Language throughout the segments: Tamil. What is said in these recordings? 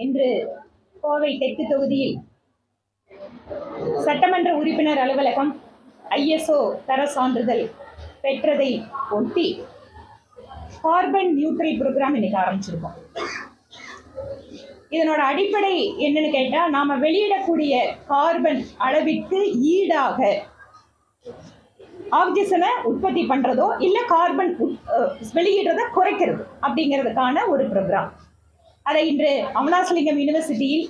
இன்று கோவை தெற்கு தொகுதியில் சட்டமன்ற உறுப்பினர் அலுவலகம் ஐஎஸ்ஓ தர சான்றிதழ் பெற்றதை ஒட்டி கார்பன் நியூட்ரல் ப்ரோக்ராம் இன்னைக்கு ஆரம்பிச்சிருக்கோம். இதனோட அடிப்படை என்னன்னு கேட்டால் நாம வெளியிடக்கூடிய கார்பன் அளவிற்கு ஈடாக ஆக்சிஜனை உற்பத்தி பண்றதோ இல்ல கார்பன் உட்- வெளியிடுறத குறைக்கிறது அப்படிங்கிறதுக்கான ஒரு ப்ரோக்ராம். அதை இன்று அமலாசலிங்கம் யூனிவர்சிட்டியில்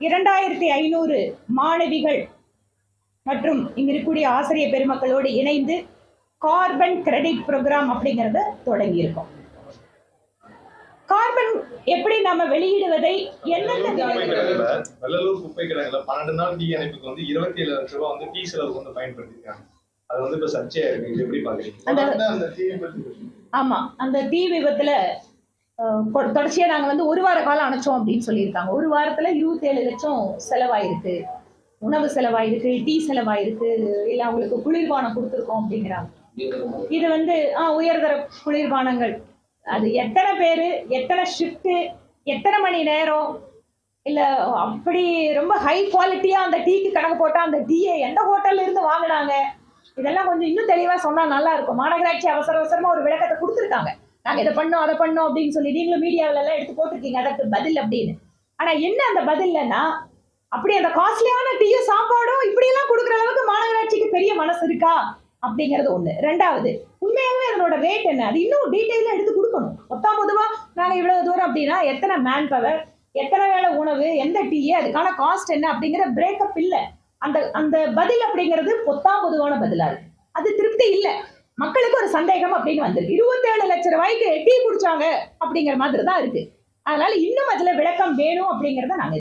இரண்டாயிரத்தி ஐநூறு மாணவிகள் மற்றும் இங்க இருக்கக்கூடிய ஆசிரியர் பெருமக்களோடு இணைந்து கார்பன் கிரெடிட் ப்ரோக்ராம் அப்படிங்கிறத தொடங்கி இருக்கோம் கார்பன் எப்படி நம்ம வெளியிடுவதை எந்தெந்த குப்பை கிடங்குல, வெள்ளலூர் குப்பை கிடங்குல பன்னெண்டு நாள் தீ அணைப்புக்கு வந்து இருபத்தி ஏழு லட்சம் ரூபாய் வந்து டீ செலவுக்கு வந்து பயன்படுத்திருக்காங்க அது வந்து இப்ப சர்ச்சையா இருக்கு. எப்படி பாக்குறீங்க? ஆமா அந்த தீ விபத்துல தொடர்ச்சியா நாங்க வந்து ஒரு வார காலம் அணைச்சோம் அப்படின்னு சொல்லியிருக்காங்க. ஒரு வாரத்துல இருபத்தேழு லட்சம் செலவாயிருக்கு. உணவு செலவாயிருக்கு டீ செலவாயிருக்கு இல்ல அவங்களுக்கு குளிர்பானம் கொடுத்துருக்கோம் அப்படிங்கிறாங்க. இது வந்து ஆ உயர்தர குளிர்பானங்கள். அது எத்தனை பேரு எத்தனை ஷிஃப்ட்டு எத்தனை மணி நேரம்? இல்ல அப்படி ரொம்ப ஹை குவாலிட்டியா அந்த டீக்கு கணக்கு போட்டா அந்த டீயை எந்த ஹோட்டல்ல இருந்து வாங்கினாங்க? இதெல்லாம் கொஞ்சம் இன்னும் தெளிவா சொன்னா நல்லா இருக்கும். மாநகராட்சி அவசர அவசரமா ஒரு விளக்கத்தை கொடுத்துருக்காங்க. நாங்க இதை பண்ணோம் அதை பண்ணோம் அப்படின்னு சொல்லி நீங்களும் மீடியாவில எல்லாம் எடுத்து போட்டிருக்கீங்க. அதற்கு பதில் அப்படின்னு. ஆனா என்ன அந்த பதில்லன்னா அப்படி அந்த காஸ்ட்லியான டீயும் சாப்பாடும் இப்படி எல்லாம் கொடுக்குற அளவுக்கு மாநகராட்சிக்கு பெரிய மனசு இருக்கா? அப்படிங்கிறது ஒண்ணு. ரெண்டாவது உண்மையாகவே அதனோட ரேட் என்ன? அது இன்னும் டீட்டெயிலாக எடுத்து கொடுக்கணும். மொத்தம் பொதுவா நாங்க இவ்வளவு தூரம் அப்படின்னா எத்தனை மேன் பவர் எத்தனை வேளை உணவு எந்த டீ அதுக்கான காஸ்ட் என்ன அப்படிங்கிற பிரேக்கப் இல்லை. அந்த அந்த பதில் அப்படிங்கிறது பொத்தாம் பொதுவான பதிலா இருக்கு. அது திருப்தி இல்ல. மக்களுக்கு சந்தேகம் அப்படின்னு வந்திருக்கு இருபத்தேழு லட்சம் ரூபாய்க்கு டீ குடிச்சாங்க அப்படிங்கிற மாதிரி தான் இருக்கு. அதனால இன்னும் அதுல விளக்கம் வேணும் அப்படிங்கறத நாங்க